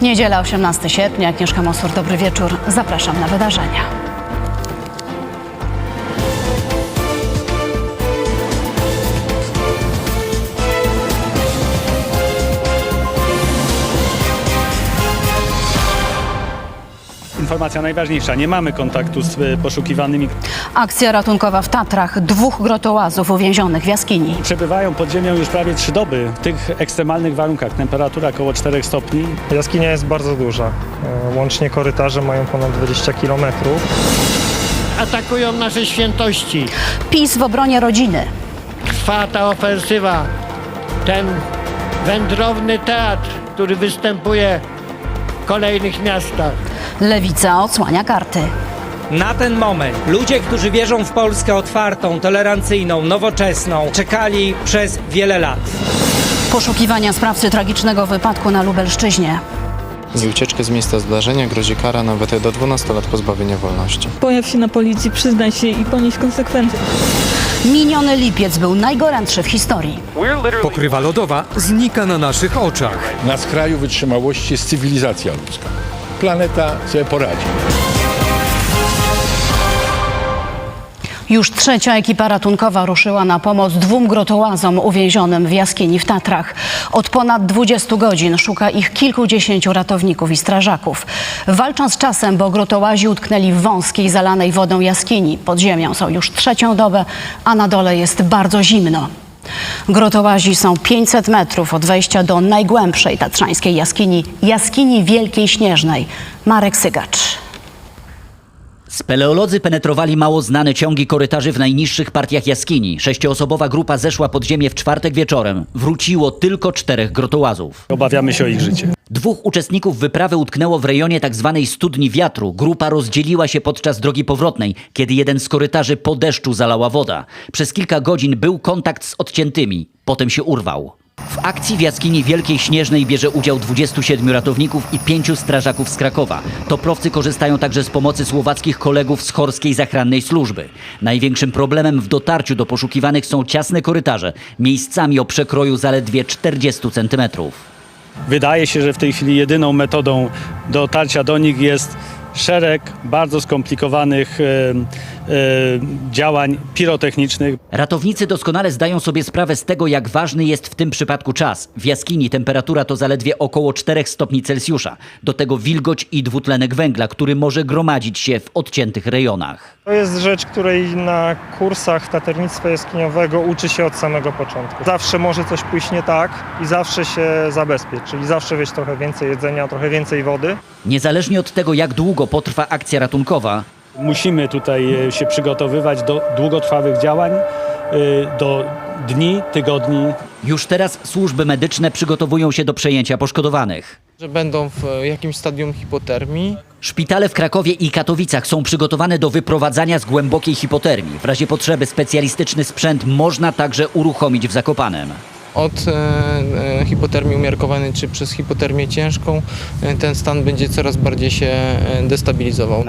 Niedziela 18 sierpnia, Agnieszka Mosur, dobry wieczór. Zapraszam na wydarzenia. Informacja najważniejsza, nie mamy kontaktu z e, poszukiwanymi. Akcja ratunkowa w Tatrach. Dwóch grotołazów uwięzionych w jaskini. Przebywają pod ziemią już prawie trzy doby w tych ekstremalnych warunkach. Temperatura około 4 stopni. Jaskinia jest bardzo duża. E, Łącznie korytarze mają ponad 20 km. atakują nasze świętości. PiS w obronie rodziny. Trwa ta ofensywa. Ten wędrowny teatr, który występuje w kolejnych miastach. Lewica odsłania karty. Na ten moment ludzie, którzy wierzą w Polskę otwartą, tolerancyjną, nowoczesną, czekali przez wiele lat. Poszukiwania sprawcy tragicznego wypadku na Lubelszczyźnie. Za ucieczkę z miejsca zdarzenia grozi kara nawet do 12 lat pozbawienia wolności. Pojaw się na policji, przyznaj się i ponieś konsekwencje. Miniony lipiec był najgorętszy w historii. Pokrywa lodowa znika na naszych oczach. Na skraju wytrzymałości jest cywilizacja ludzka. Planeta sobie poradzi. Już trzecia ekipa ratunkowa ruszyła na pomoc dwóm grotołazom uwięzionym w jaskini w Tatrach. Od ponad 20 godzin szuka ich kilkudziesięciu ratowników i strażaków. Walczą z czasem, bo grotołazi utknęli w wąskiej, zalanej wodą jaskini. Pod ziemią są już trzecią dobę, a na dole jest bardzo zimno. Grotołazi są 500 metrów od wejścia do najgłębszej tatrzańskiej jaskini, jaskini Wielkiej Śnieżnej. Marek Sygacz. Speleolodzy penetrowali mało znane ciągi korytarzy w najniższych partiach jaskini. Sześcioosobowa grupa zeszła pod ziemię w czwartek wieczorem. Wróciło tylko czterech grotołazów. Obawiamy się o ich życie. Dwóch uczestników wyprawy utknęło w rejonie tzw. studni wiatru. Grupa rozdzieliła się podczas drogi powrotnej, kiedy jeden z korytarzy po deszczu zalała woda. Przez kilka godzin był kontakt z odciętymi. Potem się urwał. W akcji w jaskini Wielkiej Śnieżnej bierze udział 27 ratowników i 5 strażaków z Krakowa. Toprowcy korzystają także z pomocy słowackich kolegów z Chorskiej Zachrannej Służby. Największym problemem w dotarciu do poszukiwanych są ciasne korytarze, miejscami o przekroju zaledwie 40 centymetrów. Wydaje się, że w tej chwili jedyną metodą dotarcia do nich jest szereg bardzo skomplikowanych e, e, działań pirotechnicznych. Ratownicy doskonale zdają sobie sprawę z tego, jak ważny jest w tym przypadku czas. W jaskini temperatura to zaledwie około 4 stopni Celsjusza. Do tego wilgoć i dwutlenek węgla, który może gromadzić się w odciętych rejonach. To jest rzecz, której na kursach taternictwa jaskiniowego uczy się od samego początku. Zawsze może coś pójść nie tak i zawsze się zabezpiecz, czyli zawsze weź trochę więcej jedzenia, trochę więcej wody. Niezależnie od tego, jak długo potrwa akcja ratunkowa, Musimy tutaj e, się przygotowywać do długotrwałych działań, e, do dni, tygodni, już teraz służby medyczne przygotowują się do przejęcia poszkodowanych. Że będą w e, jakimś stadium hipotermii. Szpitale w Krakowie i Katowicach są przygotowane do wyprowadzania z głębokiej hipotermii. W razie potrzeby specjalistyczny sprzęt można także uruchomić w Zakopanem. Od e, e, hipotermii umiarkowanej czy przez hipotermię ciężką e, ten stan będzie coraz bardziej się destabilizował.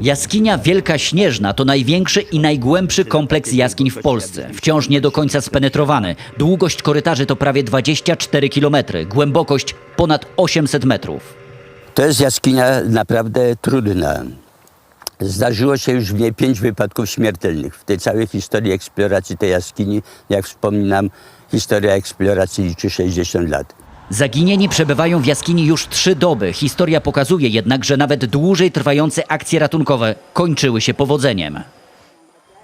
Jaskinia Wielka Śnieżna to największy i najgłębszy kompleks jaskiń w Polsce. Wciąż nie do końca spenetrowany. Długość korytarzy to prawie 24 km, głębokość ponad 800 metrów. To jest jaskinia naprawdę trudna. Zdarzyło się już w niej pięć wypadków śmiertelnych. W tej całej historii eksploracji tej jaskini, jak wspominam, historia eksploracji liczy 60 lat. Zaginieni przebywają w jaskini już trzy doby. Historia pokazuje jednak, że nawet dłużej trwające akcje ratunkowe kończyły się powodzeniem.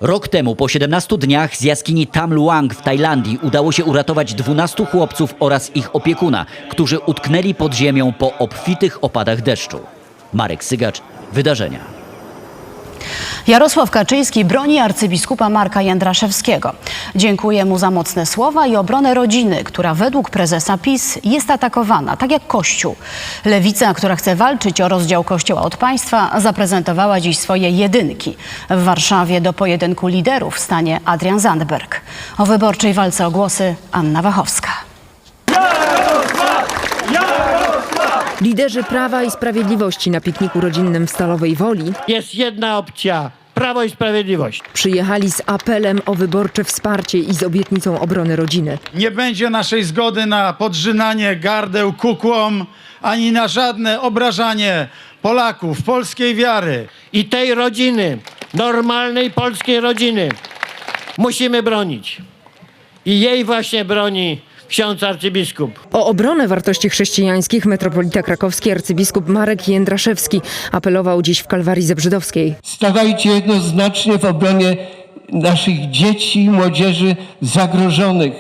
Rok temu, po 17 dniach, z jaskini Tam Luang w Tajlandii udało się uratować 12 chłopców oraz ich opiekuna, którzy utknęli pod ziemią po obfitych opadach deszczu. Marek Sygacz, wydarzenia. Jarosław Kaczyński broni arcybiskupa Marka Jędraszewskiego. Dziękuję mu za mocne słowa i obronę rodziny, która według prezesa PiS jest atakowana, tak jak Kościół. Lewica, która chce walczyć o rozdział Kościoła od państwa, zaprezentowała dziś swoje jedynki. W Warszawie do pojedynku liderów stanie Adrian Zandberg. O wyborczej walce o głosy Anna Wachowska. Liderzy Prawa i Sprawiedliwości na pikniku rodzinnym w Stalowej Woli Jest jedna opcja. Prawo i Sprawiedliwość. Przyjechali z apelem o wyborcze wsparcie i z obietnicą obrony rodziny. Nie będzie naszej zgody na podrzynanie gardeł kukłom, ani na żadne obrażanie Polaków, polskiej wiary. I tej rodziny, normalnej polskiej rodziny, musimy bronić. I jej właśnie broni ksiądz arcybiskup. O obronę wartości chrześcijańskich metropolita krakowski arcybiskup Marek Jędraszewski apelował dziś w Kalwarii Zebrzydowskiej. Stawajcie jednoznacznie w obronie naszych dzieci i młodzieży zagrożonych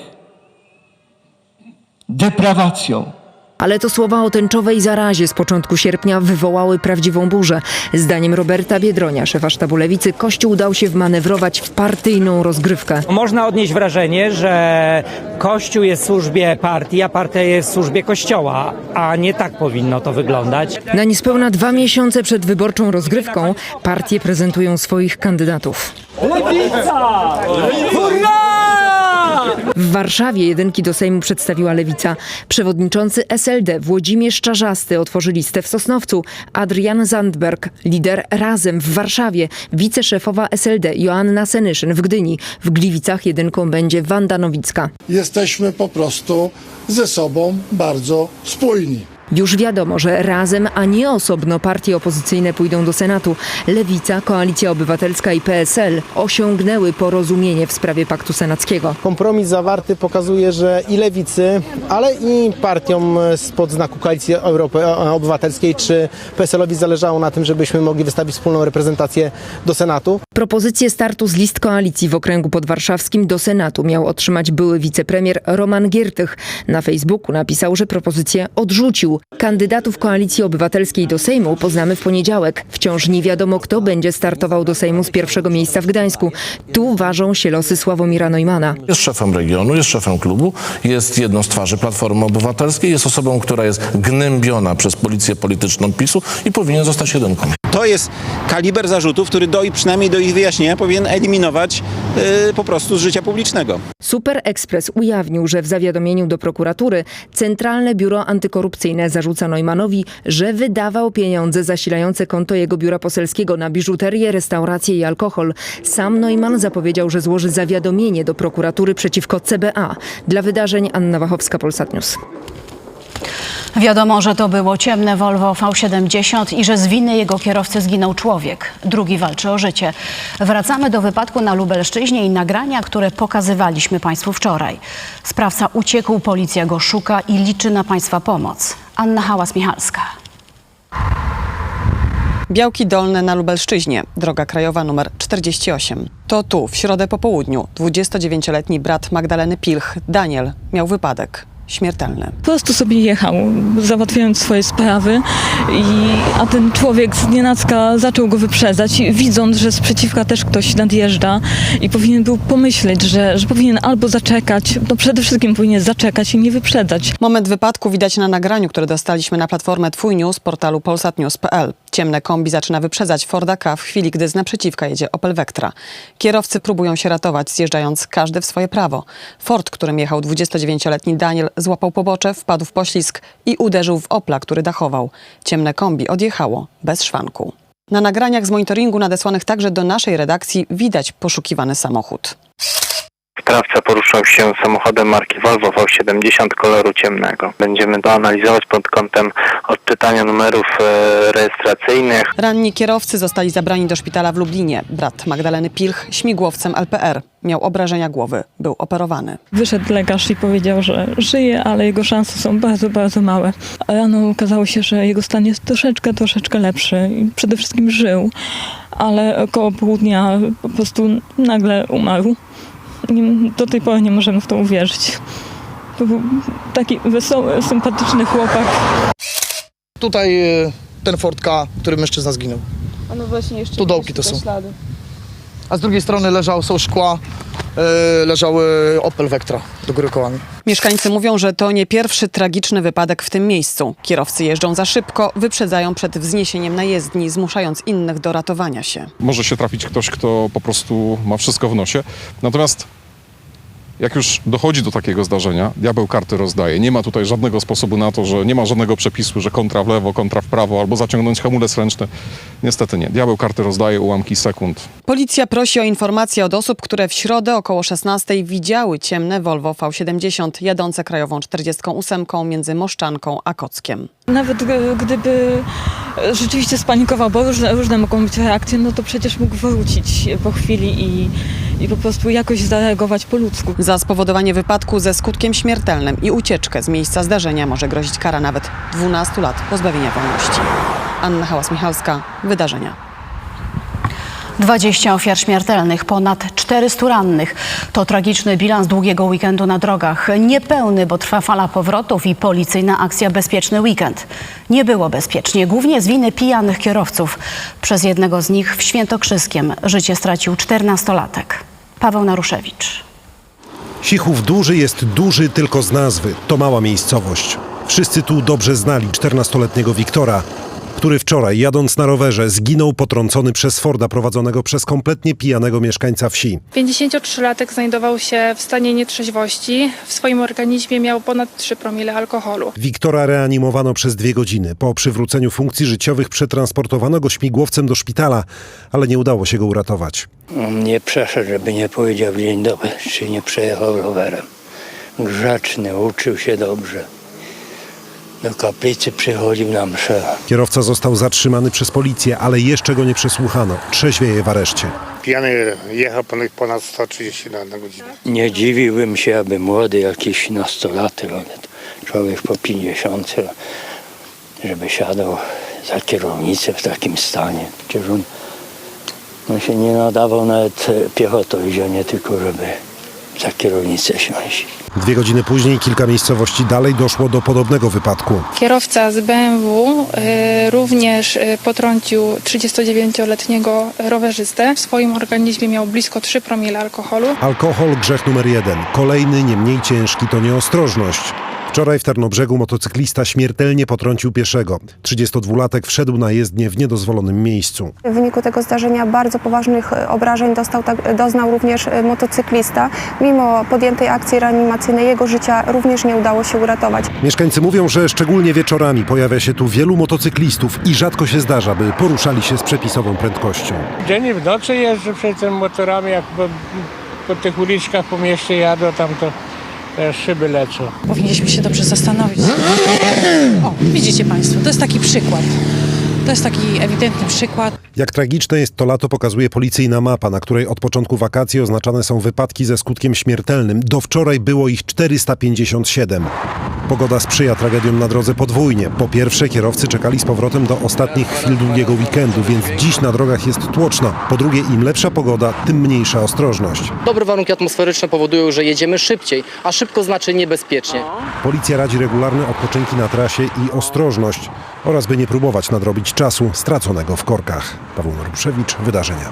deprawacją. Ale to słowa o tęczowej zarazie z początku sierpnia wywołały prawdziwą burzę. Zdaniem Roberta Biedronia, szefa sztabu lewicy, Kościół dał się wmanewrować w partyjną rozgrywkę. Można odnieść wrażenie, że Kościół jest w służbie partii, a partia jest w służbie Kościoła, a nie tak powinno to wyglądać. Na niespełna dwa miesiące przed wyborczą rozgrywką partie prezentują swoich kandydatów. W Warszawie jedynki do Sejmu przedstawiła Lewica. Przewodniczący SLD Włodzimierz Czarzasty otworzy listę w Sosnowcu. Adrian Zandberg, lider Razem w Warszawie. Wiceszefowa SLD Joanna Senyszyn w Gdyni. W Gliwicach jedynką będzie Wanda Nowicka. Jesteśmy po prostu ze sobą bardzo spójni. Już wiadomo, że razem, a nie osobno partie opozycyjne pójdą do Senatu. Lewica, Koalicja Obywatelska i PSL osiągnęły porozumienie w sprawie paktu senackiego. Kompromis zawarty pokazuje, że i lewicy, ale i partiom spod znaku Koalicji Europy Obywatelskiej czy PSL-owi zależało na tym, żebyśmy mogli wystawić wspólną reprezentację do Senatu. Propozycję startu z list koalicji w okręgu podwarszawskim do Senatu miał otrzymać były wicepremier Roman Giertych. Na Facebooku napisał, że propozycję odrzucił. Kandydatów Koalicji Obywatelskiej do Sejmu poznamy w poniedziałek. Wciąż nie wiadomo, kto będzie startował do Sejmu z pierwszego miejsca w Gdańsku. Tu ważą się losy Sławomira Neumana. Jest szefem regionu, jest szefem klubu, jest jedną z twarzy Platformy Obywatelskiej, jest osobą, która jest gnębiona przez policję polityczną PiSu i powinien zostać jedynką. To jest kaliber zarzutów, który do, przynajmniej do ich wyjaśnienia powinien eliminować yy, po prostu z życia publicznego. Super Express ujawnił, że w zawiadomieniu do prokuratury Centralne Biuro Antykorupcyjne zarzuca Neumanowi, że wydawał pieniądze zasilające konto jego biura poselskiego na biżuterię, restaurację i alkohol. Sam Neumann zapowiedział, że złoży zawiadomienie do prokuratury przeciwko CBA. Dla wydarzeń Anna Wachowska, Polsat News. Wiadomo, że to było ciemne Volvo V70 i że z winy jego kierowcy zginął człowiek. Drugi walczy o życie. Wracamy do wypadku na Lubelszczyźnie i nagrania, które pokazywaliśmy Państwu wczoraj. Sprawca uciekł, policja go szuka i liczy na Państwa pomoc. Anna Hałas-Michalska. Białki Dolne na Lubelszczyźnie, droga krajowa numer 48. To tu, w środę po południu, 29-letni brat Magdaleny Pilch, Daniel, miał wypadek. Śmiertelny. Po prostu sobie jechał, załatwiając swoje sprawy, i, a ten człowiek z nienacka zaczął go wyprzedzać, widząc, że z przeciwka też ktoś nadjeżdża i powinien był pomyśleć, że, że powinien albo zaczekać, no przede wszystkim powinien zaczekać i nie wyprzedzać. Moment wypadku widać na nagraniu, które dostaliśmy na platformę Twój News portalu polsatnews.pl. Ciemne kombi zaczyna wyprzedzać Forda K w chwili, gdy z naprzeciwka jedzie Opel Vectra. Kierowcy próbują się ratować, zjeżdżając każdy w swoje prawo. Ford, którym jechał 29-letni Daniel, złapał pobocze, wpadł w poślizg i uderzył w Opla, który dachował. Ciemne kombi odjechało bez szwanku. Na nagraniach z monitoringu nadesłanych także do naszej redakcji widać poszukiwany samochód. Sprawca poruszał się samochodem marki Volvo V70 koloru ciemnego. Będziemy to analizować pod kątem odczytania numerów e, rejestracyjnych. Ranni kierowcy zostali zabrani do szpitala w Lublinie. Brat Magdaleny Pilch śmigłowcem LPR. Miał obrażenia głowy. Był operowany. Wyszedł lekarz i powiedział, że żyje, ale jego szanse są bardzo, bardzo małe. A rano okazało się, że jego stan jest troszeczkę, troszeczkę lepszy i przede wszystkim żył, ale około południa po prostu nagle umarł. Nie- Do tej pory nie możemy w to uwierzyć. To był taki wesoły, sympatyczny chłopak. Tutaj e, ten Ford K, który mężczyzna zginął. A no właśnie jeszcze Tu dołki to są. A z drugiej strony leżał, są szkła, leżały Opel Vectra do góry kołami. Mieszkańcy mówią, że to nie pierwszy tragiczny wypadek w tym miejscu. Kierowcy jeżdżą za szybko, wyprzedzają przed wzniesieniem na jezdni, zmuszając innych do ratowania się. Może się trafić ktoś, kto po prostu ma wszystko w nosie. Natomiast Jak już dochodzi do takiego zdarzenia, diabeł karty rozdaje. Nie ma tutaj żadnego sposobu na to, że nie ma żadnego przepisu, że kontra w lewo, kontra w prawo, albo zaciągnąć hamulec ręczny. Niestety nie. Diabeł karty rozdaje ułamki sekund. Policja prosi o informacje od osób, które w środę około 16 widziały ciemne Volvo V70 jadące krajową 48 między Moszczanką a Kockiem. Nawet gdyby rzeczywiście spanikował, bo różne, różne mogą być reakcje, no to przecież mógł wrócić po chwili i, i po prostu jakoś zareagować po ludzku. Za spowodowanie wypadku ze skutkiem śmiertelnym i ucieczkę z miejsca zdarzenia może grozić kara nawet 12 lat pozbawienia wolności. Anna Hałas-Michalska, Wydarzenia. 20 ofiar śmiertelnych, ponad 400 rannych. To tragiczny bilans długiego weekendu na drogach. Niepełny, bo trwa fala powrotów i policyjna akcja Bezpieczny Weekend. Nie było bezpiecznie, głównie z winy pijanych kierowców. Przez jednego z nich w Świętokrzyskiem życie stracił 14-latek. Paweł Naruszewicz. Sichów duży jest duży tylko z nazwy. To mała miejscowość. Wszyscy tu dobrze znali 14-letniego Wiktora, który wczoraj jadąc na rowerze zginął potrącony przez Forda prowadzonego przez kompletnie pijanego mieszkańca wsi. 53-latek znajdował się w stanie nietrzeźwości. W swoim organizmie miał ponad 3 promile alkoholu. Wiktora reanimowano przez dwie godziny. Po przywróceniu funkcji życiowych przetransportowano go śmigłowcem do szpitala, ale nie udało się go uratować. On nie przeszedł, żeby nie powiedział dzień dobry, czy nie przejechał rowerem. Grzeczny, uczył się dobrze. Do kaplicy przychodził na mszę. Kierowca został zatrzymany przez policję, ale jeszcze go nie przesłuchano. Trzeźwieje w areszcie. Pijany jechał ponad- ponad 130 na, na godzinę. Nie dziwiłbym się, aby młody jakiś nastolatek, ale człowiek po 50, żeby siadał za kierownicę w takim stanie. Przecież on, on się nie nadawał nawet piechotą nie tylko żeby za kierownicę siąść. Dwie godziny później kilka miejscowości dalej doszło do podobnego wypadku. Kierowca z BMW y, również y, potrącił 39-letniego rowerzystę. W swoim organizmie miał blisko 3 promile alkoholu. Alkohol grzech numer jeden. Kolejny, nie mniej ciężki, to nieostrożność. Wczoraj w Tarnobrzegu motocyklista śmiertelnie potrącił pieszego. 32-latek wszedł na jezdnię w niedozwolonym miejscu. W wyniku tego zdarzenia bardzo poważnych obrażeń dostał, tak, doznał również e, motocyklista. Mimo podjętej akcji reanimacyjnej jego życia również nie udało się uratować. Mieszkańcy mówią, że szczególnie wieczorami pojawia się tu wielu motocyklistów i rzadko się zdarza, by poruszali się z przepisową prędkością. Dzień i w nocy jeżdżę przed tym motorami, jak po, po tych uliczkach po mieście jadę, tam to szyby lecą. Powinniśmy się dobrze zastanowić. O, widzicie Państwo, to jest taki przykład. To jest taki ewidentny przykład. Jak tragiczne jest to lato, pokazuje policyjna mapa, na której od początku wakacji oznaczane są wypadki ze skutkiem śmiertelnym. Do wczoraj było ich 457. Pogoda sprzyja tragediom na drodze podwójnie. Po pierwsze, kierowcy czekali z powrotem do ostatnich chwil długiego weekendu, więc dziś na drogach jest tłoczno. Po drugie, im lepsza pogoda, tym mniejsza ostrożność. Dobre warunki atmosferyczne powodują, że jedziemy szybciej, a szybko znaczy niebezpiecznie. Policja radzi regularne odpoczynki na trasie i ostrożność oraz by nie próbować nadrobić czasu straconego w korkach. Paweł Naruszewicz, Wydarzenia.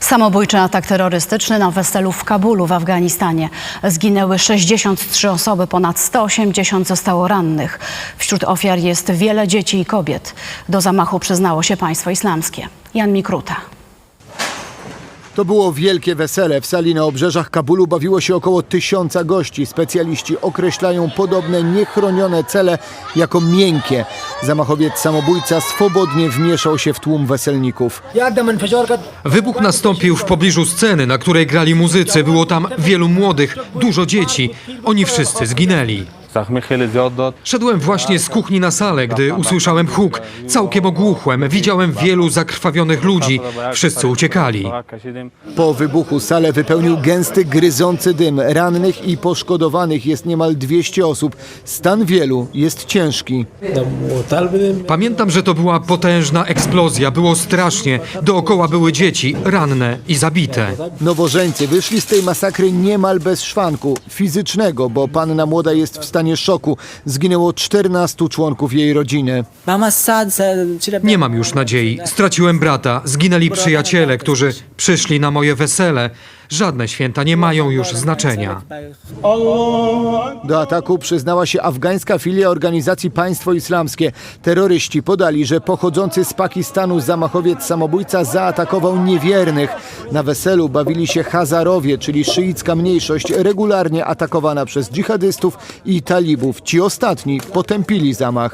Samobójczy atak terrorystyczny na weselu w Kabulu w Afganistanie. Zginęły 63 osoby, ponad 180 zostało rannych. Wśród ofiar jest wiele dzieci i kobiet. Do zamachu przyznało się państwo islamskie. Jan Mikruta. To było wielkie wesele. W sali na obrzeżach Kabulu bawiło się około tysiąca gości. Specjaliści określają podobne niechronione cele jako miękkie. Zamachowiec samobójca swobodnie wmieszał się w tłum weselników. Wybuch nastąpił w pobliżu sceny, na której grali muzycy. Było tam wielu młodych, dużo dzieci. Oni wszyscy zginęli. Szedłem właśnie z kuchni na salę, gdy usłyszałem huk. Całkiem ogłuchłem. Widziałem wielu zakrwawionych ludzi. Wszyscy uciekali. Po wybuchu salę wypełnił gęsty, gryzący dym. Rannych i poszkodowanych jest niemal 200 osób. Stan wielu jest ciężki. Pamiętam, że to była potężna eksplozja. Było strasznie. Dookoła były dzieci, ranne i zabite. Nowożeńcy wyszli z tej masakry niemal bez szwanku fizycznego, bo panna młoda jest w stanie szoku. Zginęło 14 członków jej rodziny. Nie mam już nadziei. Straciłem brata. Zginęli przyjaciele, którzy przyszli na moje wesele. Żadne święta nie mają już znaczenia. Do ataku przyznała się afgańska filia organizacji Państwo Islamskie. Terroryści podali, że pochodzący z Pakistanu zamachowiec samobójca zaatakował niewiernych. Na weselu bawili się Hazarowie, czyli szyicka mniejszość regularnie atakowana przez dżihadystów i talibów. Ci ostatni potępili zamach.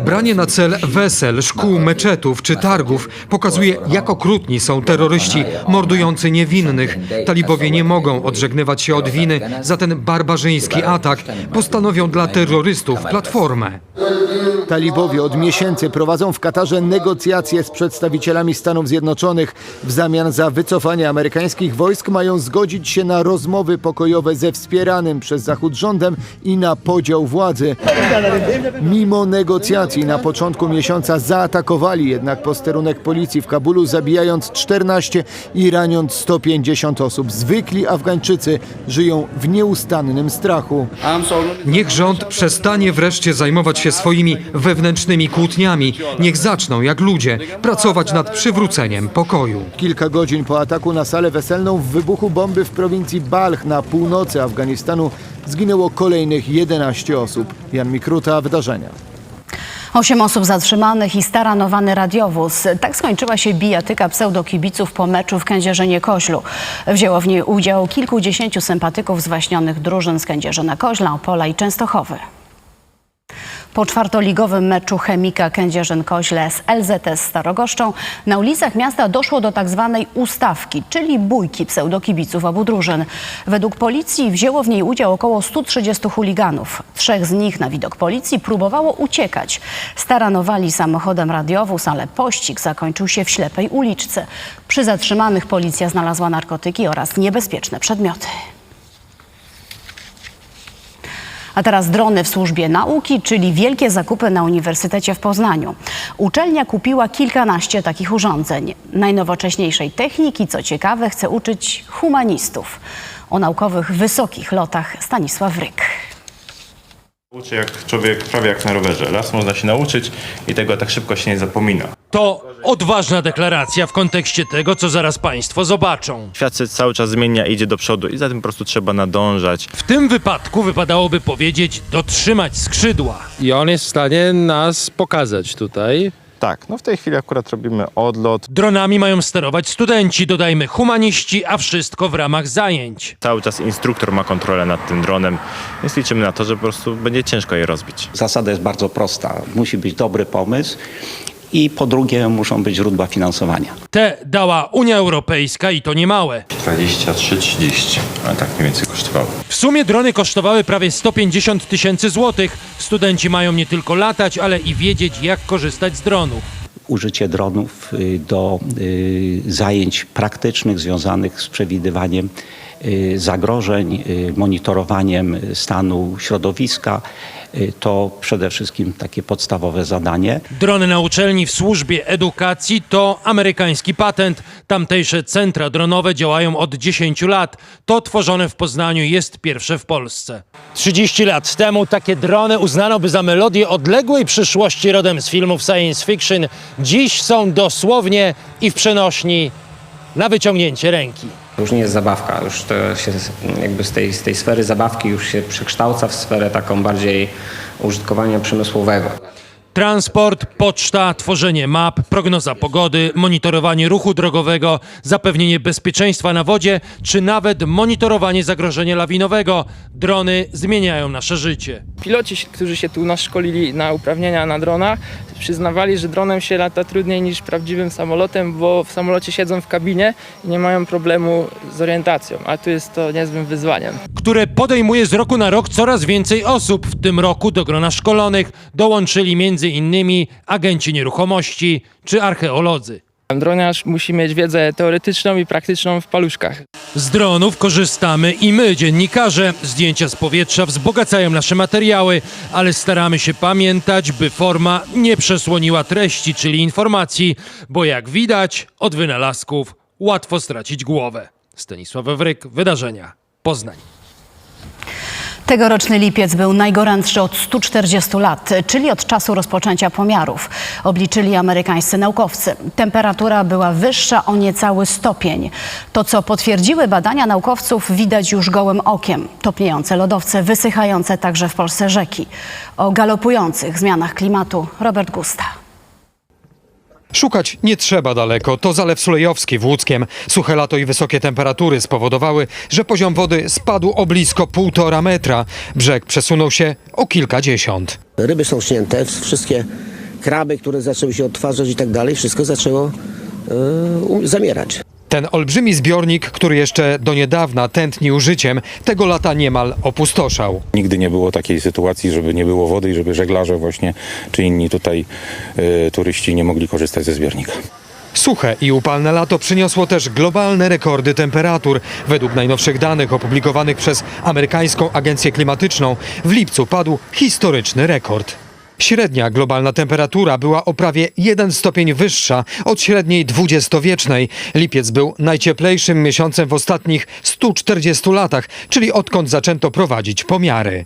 Branie na cel wesel, szkół, meczetów czy targów pokazuje, jak okrutni są terroryści mordujący niewinnych. Talibowie nie mogą odżegnywać się od winy za ten barbarzyński atak. Postanowią dla terrorystów platformę. Talibowie od miesięcy prowadzą w Katarze negocjacje z przedstawicielami Stanów Zjednoczonych. W zamian za wycofanie amerykańskich wojsk mają zgodzić się na rozmowy pokojowe ze wspieranym przez Zachód rządem i na podział władzy. Mimo negocjacji na początku miesiąca zaatakowali jednak posterunek policji w Kabulu, zabijając 14 i raniąc 150 osób. Zwykli Afgańczycy żyją w nieustannym strachu. Niech rząd przestanie wreszcie zajmować się swoimi wewnętrznymi kłótniami. Niech zaczną, jak ludzie, pracować nad przywróceniem pokoju. Kilka godzin po ataku na salę weselną w wybuchu bomby w prowincji Balch na północy Afganistanu zginęło kolejnych 11 osób. Jan Mikruta, wydarzenia. Osiem osób zatrzymanych i staranowany radiowóz. Tak skończyła się bijatyka pseudokibiców po meczu w Kędzierzynie-Koźlu. Wzięło w niej udział kilkudziesięciu sympatyków zwaśnionych drużyn z Kędzierzyna-Koźla, Opola i Częstochowy. Po czwartoligowym meczu Chemika Kędzierzyn-Koźle z LZS Starogoszczą na ulicach miasta doszło do tak zwanej ustawki, czyli bójki pseudokibiców obu drużyn. Według policji wzięło w niej udział około 130 chuliganów. Trzech z nich na widok policji próbowało uciekać. Staranowali samochodem radiowóz, ale pościg zakończył się w ślepej uliczce. Przy zatrzymanych policja znalazła narkotyki oraz niebezpieczne przedmioty. A teraz drony w służbie nauki, czyli wielkie zakupy na Uniwersytecie w Poznaniu. Uczelnia kupiła kilkanaście takich urządzeń. Najnowocześniejszej techniki, co ciekawe, chce uczyć humanistów. O naukowych wysokich lotach Stanisław Ryk. Uczy jak człowiek, prawie jak na rowerze. Las można się nauczyć i tego tak szybko się nie zapomina. To odważna deklaracja w kontekście tego, co zaraz Państwo zobaczą. Świat się cały czas zmienia, idzie do przodu i za tym po prostu trzeba nadążać. W tym wypadku wypadałoby powiedzieć dotrzymać skrzydła. I on jest w stanie nas pokazać tutaj. Tak, no w tej chwili akurat robimy odlot. Dronami mają sterować studenci, dodajmy humaniści, a wszystko w ramach zajęć. Cały czas instruktor ma kontrolę nad tym dronem, więc liczymy na to, że po prostu będzie ciężko je rozbić. Zasada jest bardzo prosta. Musi być dobry pomysł i po drugie muszą być źródła finansowania. Te dała Unia Europejska i to niemałe. 23-30, ale tak mniej więcej kosztowało. W sumie drony kosztowały prawie 150 tysięcy złotych. Studenci mają nie tylko latać, ale i wiedzieć, jak korzystać z dronów. Użycie dronów y, do y, zajęć praktycznych związanych z przewidywaniem zagrożeń, y, monitorowaniem stanu środowiska y, to przede wszystkim takie podstawowe zadanie. Drony na uczelni w służbie edukacji to amerykański patent. Tamtejsze centra dronowe działają od 10 lat. To tworzone w Poznaniu jest pierwsze w Polsce. 30 lat temu takie drony uznano by za melodię odległej przyszłości rodem z filmów science fiction. Dziś są dosłownie i w przenośni na wyciągnięcie ręki. To już nie jest zabawka, już to się jakby z tej, z tej sfery zabawki już się przekształca w sferę taką bardziej użytkowania przemysłowego. Transport, poczta, tworzenie map, prognoza pogody, monitorowanie ruchu drogowego, zapewnienie bezpieczeństwa na wodzie, czy nawet monitorowanie zagrożenia lawinowego. Drony zmieniają nasze życie. Piloci, którzy się tu naszkolili na uprawnienia na dronach, przyznawali, że dronem się lata trudniej niż prawdziwym samolotem, bo w samolocie siedzą w kabinie i nie mają problemu z orientacją, a tu jest to niezłym wyzwaniem. które podejmuje z roku na rok coraz więcej osób. W tym roku do grona szkolonych dołączyli innymi agenci nieruchomości czy archeolodzy. Droniarz musi mieć wiedzę teoretyczną i praktyczną w paluszkach. Z dronów korzystamy i my, dziennikarze. Zdjęcia z powietrza wzbogacają nasze materiały, ale staramy się pamiętać, by forma nie przesłoniła treści, czyli informacji, bo jak widać, od wynalazków łatwo stracić głowę. Stanisław Wawryk, Wydarzenia, Poznań. Tegoroczny lipiec był najgorętszy od 140 lat, czyli od czasu rozpoczęcia pomiarów, obliczyli amerykańscy naukowcy. Temperatura była wyższa o niecały stopień. To, co potwierdziły badania naukowców, widać już gołym okiem. Topniejące lodowce, wysychające także w Polsce rzeki. O galopujących zmianach klimatu Robert Gusta. Szukać nie trzeba daleko. To Zalew Sulejowski w Łódzkiem. Suche lato i wysokie temperatury spowodowały, że poziom wody spadł o blisko półtora metra. Brzeg przesunął się o kilkadziesiąt. Ryby są śnięte, wszystkie kraby, które zaczęły się odtwarzać i tak dalej, wszystko zaczęło um- zamierać. Ten olbrzymi zbiornik, który jeszcze do niedawna tętnił życiem, tego lata niemal opustoszał. Nigdy nie było takiej sytuacji, żeby nie było wody i żeby żeglarze właśnie, czy inni tutaj e, turyści nie mogli korzystać ze zbiornika. Suche i upalne lato przyniosło też globalne rekordy temperatur. Według najnowszych danych opublikowanych przez amerykańską agencję klimatyczną w lipcu padł historyczny rekord. Średnia globalna temperatura była o prawie 1 stopień wyższa od średniej dwudziestowiecznej. Lipiec był najcieplejszym miesiącem w ostatnich 140 latach, czyli odkąd zaczęto prowadzić pomiary.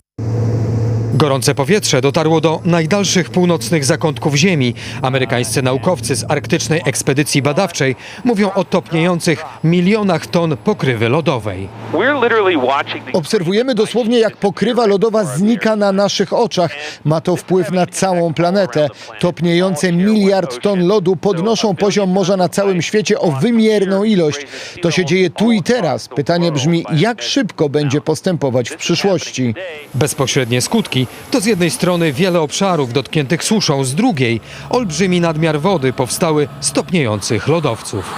Gorące powietrze dotarło do najdalszych północnych zakątków Ziemi. Amerykańscy naukowcy z arktycznej ekspedycji badawczej mówią o topniejących milionach ton pokrywy lodowej. Obserwujemy dosłownie, jak pokrywa lodowa znika na naszych oczach. Ma to wpływ na całą planetę. Topniejące miliard ton lodu podnoszą poziom morza na całym świecie o wymierną ilość. To się dzieje tu i teraz. Pytanie brzmi, jak szybko będzie postępować w przyszłości? Bezpośrednie skutki to z jednej strony wiele obszarów dotkniętych suszą, z drugiej olbrzymi nadmiar wody powstały z topniejących lodowców.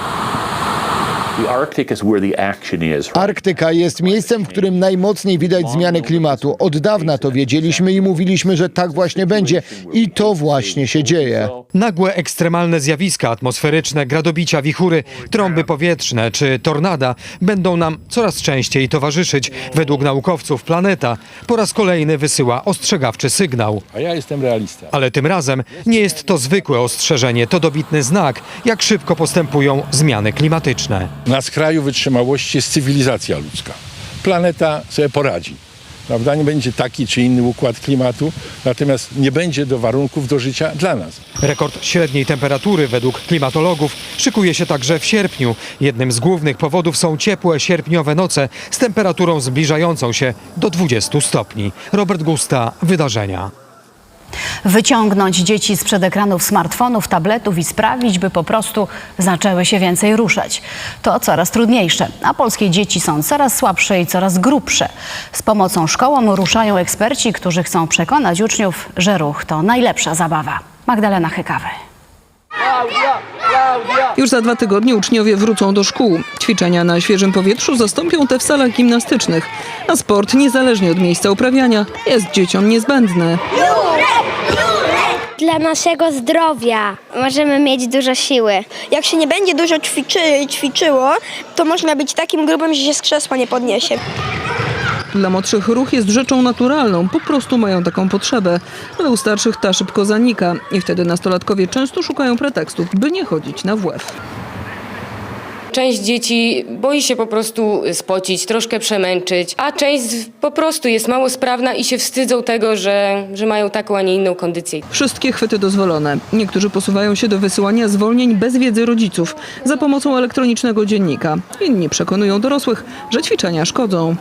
Arktyka jest miejscem, w którym najmocniej widać zmiany klimatu. Od dawna to wiedzieliśmy i mówiliśmy, że tak właśnie będzie. I to właśnie się dzieje. Nagłe ekstremalne zjawiska atmosferyczne, gradobicia, wichury, trąby powietrzne czy tornada będą nam coraz częściej towarzyszyć. Według naukowców planeta po raz kolejny wysyła ostrzegawczy sygnał. A ja jestem realista. Ale tym razem nie jest to zwykłe ostrzeżenie, to dobitny znak, jak szybko postępują zmiany klimatyczne. Na skraju wytrzymałości jest cywilizacja ludzka. Planeta sobie poradzi. Prawda? Nie będzie taki czy inny układ klimatu, natomiast nie będzie do warunków do życia dla nas. Rekord średniej temperatury według klimatologów szykuje się także w sierpniu. Jednym z głównych powodów są ciepłe sierpniowe noce z temperaturą zbliżającą się do 20 stopni. Robert Gusta, Wydarzenia. Wyciągnąć dzieci sprzed ekranów smartfonów, tabletów i sprawić, by po prostu zaczęły się więcej ruszać. To coraz trudniejsze, a polskie dzieci są coraz słabsze i coraz grubsze. Z pomocą szkołom ruszają eksperci, którzy chcą przekonać uczniów, że ruch to najlepsza zabawa. Magdalena Hykawy. Już za dwa tygodnie uczniowie wrócą do szkół. Ćwiczenia na świeżym powietrzu zastąpią te w salach gimnastycznych. A sport, niezależnie od miejsca uprawiania, jest dzieciom niezbędny. Dla naszego zdrowia możemy mieć dużo siły. Jak się nie będzie dużo ćwiczy, ćwiczyło, to można być takim grubym, że się z krzesła nie podniesie. Dla młodszych ruch jest rzeczą naturalną, po prostu mają taką potrzebę. Ale u starszych ta szybko zanika i wtedy nastolatkowie często szukają pretekstów, by nie chodzić na WF. Część dzieci boi się po prostu spocić, troszkę przemęczyć, a część po prostu jest mało sprawna i się wstydzą tego, że, że mają taką, a nie inną kondycję. Wszystkie chwyty dozwolone. Niektórzy posuwają się do wysyłania zwolnień bez wiedzy rodziców za pomocą elektronicznego dziennika. Inni przekonują dorosłych, że ćwiczenia szkodzą.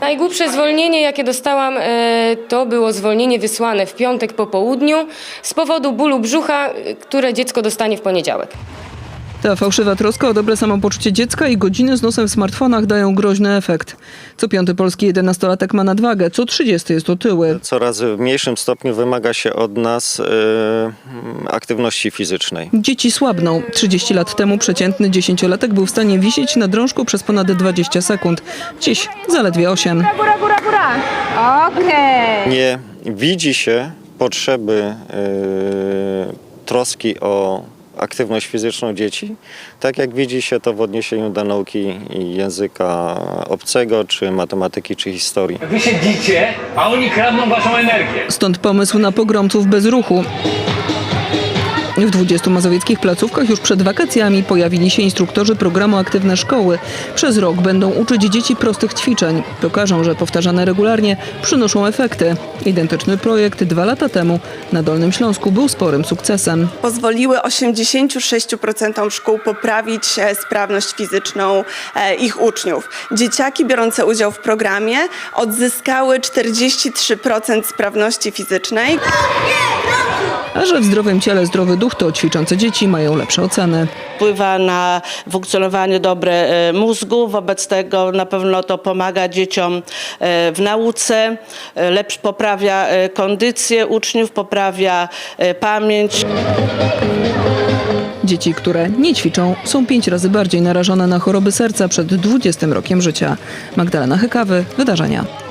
Najgłupsze zwolnienie, jakie dostałam, e, to było zwolnienie wysłane w piątek po południu z powodu bólu brzucha, e, które dziecko dostanie w poniedziałek. Ta fałszywa troska o dobre samopoczucie dziecka i godziny z nosem w smartfonach dają groźny efekt. Co piąty polski jedenastolatek ma nadwagę, co trzydziesty jest otyły. Coraz w mniejszym stopniu wymaga się od nas e, aktywności fizycznej. Dzieci słabną. 30 lat temu przeciętny dziesięciolatek był w stanie wisieć na drążku przez ponad 20 sekund. Dziś zaledwie 8. Góra, góra, góra. Okej. Nie widzi się potrzeby e, troski o aktywność fizyczną dzieci, tak jak widzi się to w odniesieniu do nauki języka obcego, czy matematyki, czy historii. Wy siedzicie, a oni kradną waszą energię. Stąd pomysł na pogromców bez ruchu. W 20 mazowieckich placówkach już przed wakacjami pojawili się instruktorzy programu Aktywne Szkoły. Przez rok będą uczyć dzieci prostych ćwiczeń. Pokażą, że powtarzane regularnie przynoszą efekty. Identyczny projekt dwa lata temu na Dolnym Śląsku był sporym sukcesem. pozwoliły 86% szkół poprawić e, sprawność fizyczną e, ich uczniów. Dzieciaki biorące udział w programie odzyskały 43% sprawności fizycznej. A że w zdrowym ciele zdrowy duch, to ćwiczące dzieci mają lepsze oceny. wpływa na funkcjonowanie dobre e, mózgu, wobec tego na pewno to pomaga dzieciom e, w nauce, e, lepsz poprawia kondycję uczniów, poprawia pamięć. Dzieci, które nie ćwiczą, są pięć razy bardziej narażone na choroby serca przed 20 rokiem życia. Magdalena Hykawy, Wydarzenia.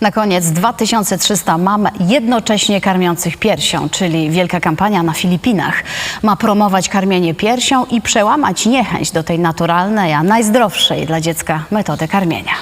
Na koniec 2300 mam jednocześnie karmiących piersią, czyli wielka kampania na Filipinach. Ma promować karmienie piersią i przełamać niechęć do tej naturalnej, a najzdrowszej dla dziecka metody karmienia.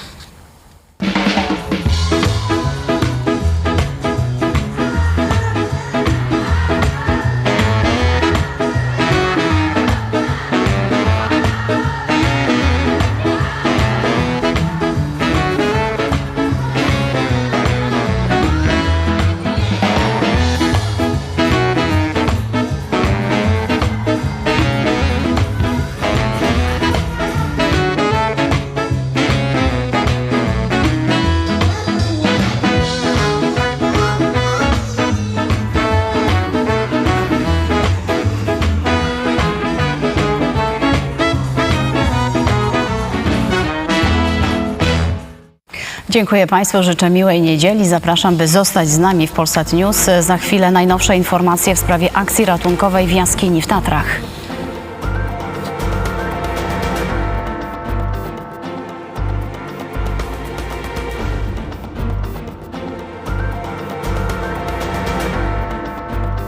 Dziękuję Państwu, życzę miłej niedzieli. Zapraszam, by zostać z nami w Polsat News. Za chwilę najnowsze informacje w sprawie akcji ratunkowej w jaskini w Tatrach.